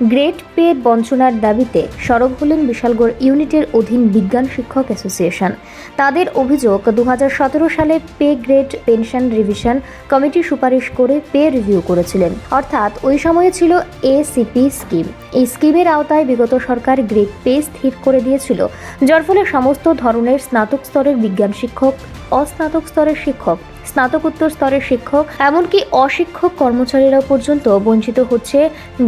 Grade pay বঞ্চনার দাবিতে সড়ক হলেন বিশালগড় ইউনিটের অধীন বিজ্ঞান শিক্ষক অ্যাসোসিয়েশন। তাদের অভিযোগ, দুহাজার সতেরো সালে pay grade pension revision committee সুপারিশ করে পে রিভিউ করেছিলেন। অর্থাৎ ওই সময়ে ছিল এসিপি স্কিম। এই স্কিমের আওতায় বিগত সরকার গ্রেড পে স্থির করে দিয়েছিল, যার ফলে সমস্ত ধরনের স্নাতক স্তরের বিজ্ঞান শিক্ষক, অস্নাতক স্তরের শিক্ষক, স্নাতকোত্তর স্তরের শিক্ষক, এমনকি অশিক্ষক কর্মচারীরাও পর্যন্ত বঞ্চিত হচ্ছে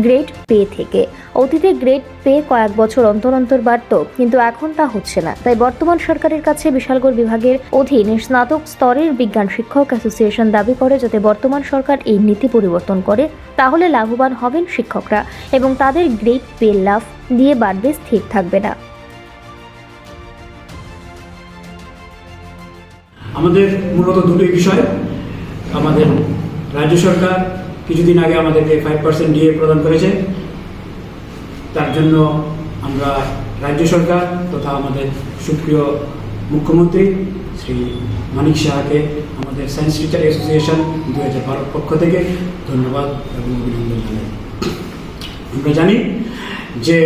গ্রেড পে থেকে। অতীতে গ্রেড পে কয়েক বছর অন্তর অন্তর বাড়ত, কিন্তু এখন তা হচ্ছে না। তাই বর্তমান সরকারের কাছে বিশালগড় বিভাগের অধীন স্নাতক স্তরের বিজ্ঞান শিক্ষক অ্যাসোসিয়েশন দাবি করে, যাতে বর্তমান সরকার এই নীতি পরিবর্তন করে, তাহলে লাভবান হবেন শিক্ষকরা এবং তাদের গ্রেড পে লাভ দিয়ে বাড়বে, স্থির থাকবে না। আমাদের মূলত দুটোই বিষয়। আমাদের রাজ্য সরকার কিছুদিন আগে আমাদেরকে ফাইভ পার্সেন্ট ডিএ প্রদান করেছে। তার জন্য আমরা রাজ্য সরকার তথা আমাদের সুপ্রিয় মুখ্যমন্ত্রী শ্রী মানিক শাহকে আমাদের সায়েন্স টিচার অ্যাসোসিয়েশন দু হাজার পক্ষ থেকে ধন্যবাদ এবং অভিনন্দন জানাই। আমরা জানি যে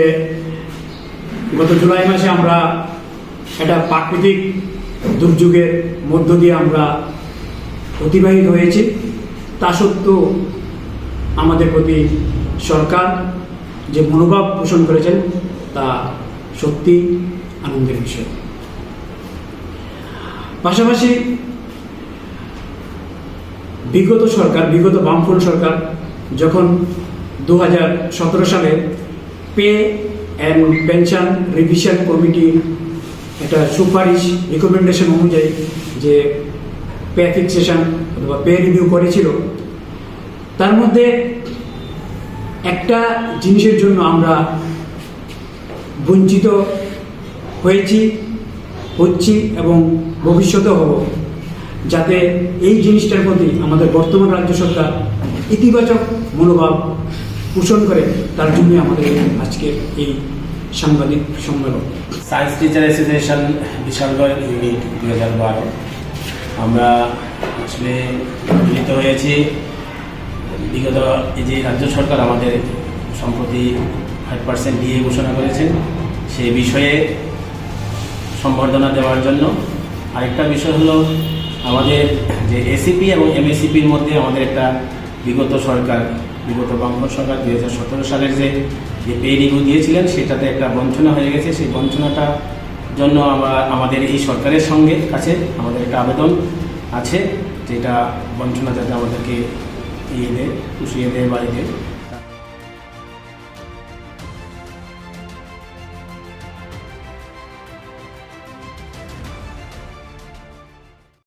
গত জুলাই মাসে আমরা একটা প্রাকৃতিক দুর্যোগের মধ্য দিয়ে আমরা অতিবাহিত হয়েছি। তা সত্ত্বেও আমাদের প্রতি সরকার যে মনোভাব পোষণ করেছেন, তা সত্যি আনন্দের বিষয়। পাশাপাশি বিগত সরকার, বিগত বামফ্রন্ট সরকার যখন দু হাজার সতেরো সালে pay and pension revision committee একটা সুপারিশ রিকমেন্ডেশন অনুযায়ী যে পে ফিক্সেশন অথবা পে রিভিউ করেছিল। তার মধ্যে একটা জিনিসের জন্য আমরা বঞ্চিত হয়েছি, হচ্ছি এবং ভবিষ্যতেও হব যাতে এই জিনিসটার প্রতি আমাদের বর্তমান রাজ্য সরকার ইতিবাচক মনোভাব পোষণ করে, তার জন্যই আমাদের আজকে এই সাংবাদিক সম্মেলন। Science teacher association Bishalgarh unit দু হাজার বারো। আমরা আসলে মিলিত হয়েছি। বিগত এই যে রাজ্য সরকার আমাদের সম্প্রতি ফাইভ পার্সেন্ট দিয়ে ঘোষণা করেছেন সেই বিষয়ে সম্বর্ধনা দেওয়ার জন্য। আরেকটা বিষয় হলো আমাদের যে এসিপি এবং এমএসিপির মধ্যে আমাদের একটা বিগত সরকার বিগত বামফ্রন্ট সরকার দুই হাজার সতেরো সালের যে যে পে রিভিউ দিয়েছিলেন, সেটাতে একটা বঞ্চনা হয়ে গেছে। সেই বঞ্চনাটার জন্য আমরা আমাদের এই সরকারের সঙ্গে কাছে আমাদের একটা আবেদন আছে, যেটা বঞ্চনা যাতে আমাদেরকে ইয়ে দেয়, পুষিয়ে দেয় বাড়িতে।